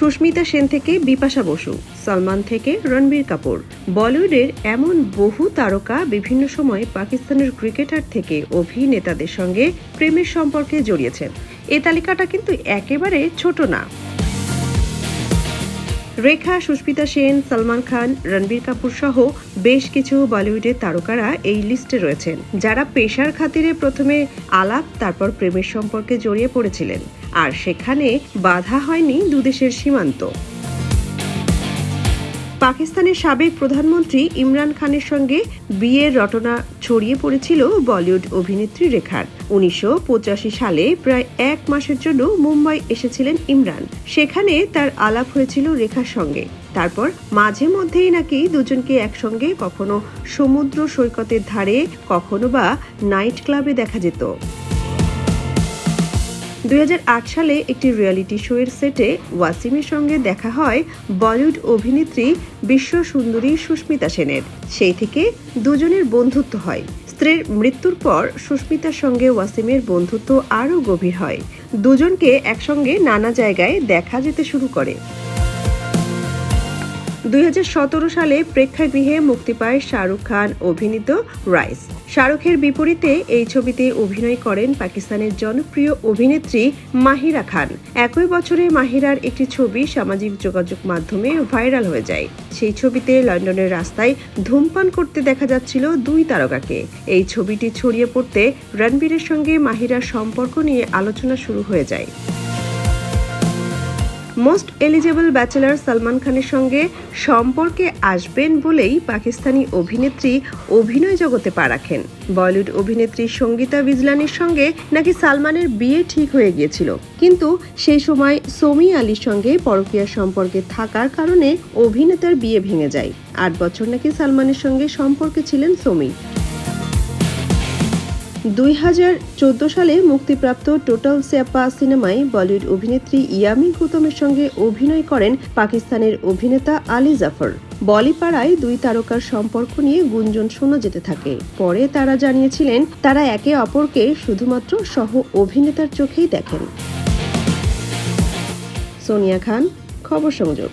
সুস্মিতা সেন থেকে বিপাশা বসু, সলমান থেকে রণবীর কাপুর। বলিউডের এমন বহু তারকা বিভিন্ন সময় পাকিস্তানের ক্রিকেটার থেকে অভিনেতাদের সঙ্গে প্রেমের সম্পর্কে জড়িয়েছেন। এ তালিকাটা কিন্তু একেবারে ছোট না। রেখা, সুস্মিতা সেন, সালমান খান, রণবীর কাপুর সহ বেশ কিছু বলিউডের তারকারা এই লিস্টে রয়েছেন, যারা পেশার খাতিরে প্রথমে আলাপ, তারপর প্রেমের সম্পর্কে জড়িয়ে পড়েছিলেন। আর সেখানে বাধা হয়নি দুদেশের সীমান্ত। পাকিস্তানের সাবেক প্রধানমন্ত্রী ইমরান খানের সঙ্গে বিয়ের রটনা ছড়িয়ে পড়েছিল বলিউড অভিনেত্রী রেখার। উনিশশো পঁচাশি সালে প্রায় এক মাসের জন্য মুম্বাই এসেছিলেন ইমরান। সেখানে তার আলাপ হয়েছিল রেখার সঙ্গে। তারপর মাঝে মধ্যেই নাকি দুজনকে একসঙ্গে কখনো সমুদ্র সৈকতের ধারে, কখনো বা নাইট ক্লাবে দেখা যেত। দুই হাজার আট সালে একটি রিয়েলিটি শো এর সেটে ওয়াসিমের সঙ্গে দেখা হয় বলিউড অভিনেত্রী বিশ্ব সুন্দরী সুস্মিতা সেনের। সেই থেকে দুজনের বন্ধুত্ব হয়। স্ত্রীর মৃত্যুর পর সুস্মিতার সঙ্গে ওয়াসিমের বন্ধুত্ব আরও গভীর হয়। দুজনকে একসঙ্গে নানা জায়গায় দেখা যেতে শুরু করে। দুই হাজার সতেরো সালে প্রেক্ষাগৃহে মুক্তি পায় শাহরুখ খান, অভিনীত রাইস শাহরুখের বিপরীতে এই ছবিতে অভিনয় করেন পাকিস্তানের জনপ্রিয় অভিনেত্রী মাহিরা খান। একই বছরে মাহিরার একটি ছবি সামাজিক যোগাযোগ মাধ্যমে ভাইরাল হয়ে যায়। সেই ছবিতে লন্ডনের রাস্তায় ধূমপান করতে দেখা যাচ্ছিল দুই তারকাকে। এই ছবিটি ছড়িয়ে পড়তে রণবীরের সঙ্গে মাহিরার সম্পর্ক নিয়ে আলোচনা শুরু হয়ে যায়। মোস্ট এলিজেবল ব্যাচেলার সালমান খানের সঙ্গে সম্পর্কে আসবেন বলেই পাকিস্তানি অভিনেত্রী অভিনয় জগতে পা রাখেন। বলিউড অভিনেত্রী সঙ্গীতা বিজলানির সঙ্গে নাকি সালমানের বিয়ে ঠিক হয়ে গিয়েছিল। কিন্তু সেই সময় সমি আলীর সঙ্গে পরকীয়া সম্পর্কে থাকার কারণে অভিনেতার বিয়ে ভেঙে যায়। আট বছর নাকি সালমানের সঙ্গে সম্পর্কে ছিলেন সমি। দুই হাজার চোদ্দ সালে মুক্তিপ্রাপ্ত টোটাল স্যাপা সিনেমায় বলিউড অভিনেত্রী ইয়ামি গৌতমের সঙ্গে অভিনয় করেন পাকিস্তানের অভিনেতা আলী জাফর। বলিপাড়ায় দুই তারকার সম্পর্ক নিয়ে গুঞ্জন শোনা যেতে থাকে। পরে তারা জানিয়েছিলেন, তারা একে অপরকে শুধুমাত্র সহ অভিনেতার চোখেই দেখেন। সোনিয়া খান, খবর সংযোগ।